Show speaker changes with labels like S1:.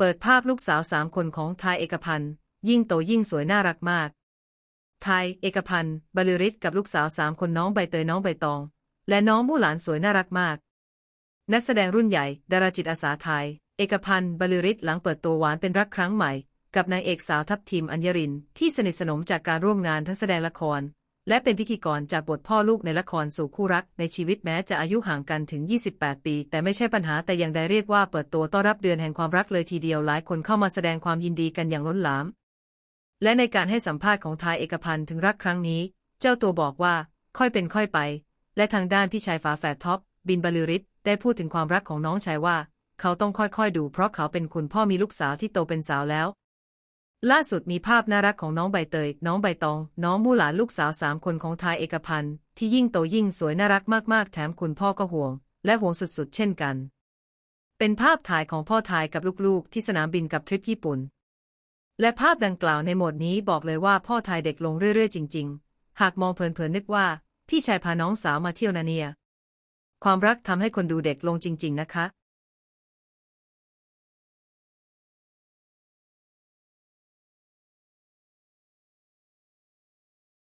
S1: เปิดภาพลูกสาวสามคนของไทยเอกพันธ์ยิ่งโตยิ่งสวยน่ารักมากไทยเอกพันธ์บริริศกับลูกสาวสามคนน้องใบเตยน้องใบตอง และน้องมู่หลานสวยน่ารักมาก นักแสดงรุ่นใหญ่ดาราจิตอาสาไทย เอกพันธ์บริริศหลังเปิดตัวหวานเป็นรักครั้งใหม่ กับนางเอกสาวทัพทีมอัญญรินที่สนิทสนมจากการร่วมงานทั้งแสดงละคร และเป็นพิธีกรจากบทพ่อลูกในละครสู่คู่รักในชีวิตแม้จะอายุห่างกันถึง 28 ปี แต่ไม่ใช่ปัญหาแต่อย่างใดเรียกว่าเปิดตัวต้อนรับเดือนแห่งความรักเลยทีเดียวหลายคนเข้ามาแสดงความยินดีกันอย่างล้นหลาม และในการให้สัมภาษณ์ของทายเอกพันธ์ถึงรักครั้งนี้ เจ้าตัวบอกว่า ค่อยเป็นค่อยไป และทางด้านพี่ชายฝาแฝดท็อป บินบรรลือฤทธิ์ได้พูดถึงความรักของน้องชายว่า เขาต้องค่อยๆดูเพราะเขาเป็นคุณพ่อมีลูกสาวที่โตเป็นสาวแล้ว ล่าสุดมีภาพน่ารักของน้องใบเตย น้องใบตอง น้องมู่หลานลูกสาวสามคนของทายเอกพันธ์ที่ยิ่งโตยิ่งสวยน่ารักมากๆ แถมคุณพ่อก็ห่วง และห่วงสุดๆ เช่นกัน เป็นภาพถ่ายของพ่อทายกับลูกๆ ที่สนามบินกับทริปญี่ปุ่น และภาพดังกล่าวในโหมดนี้บอกเลยว่าพ่อทายเด็กลงเรื่อยๆ จริง ๆ หากมองเผินๆนึกว่า พี่ชายพาน้องสาวมาเที่ยวนาเนีย ความรักทำให้คนดูเด็กลงจริง ๆ นะคะ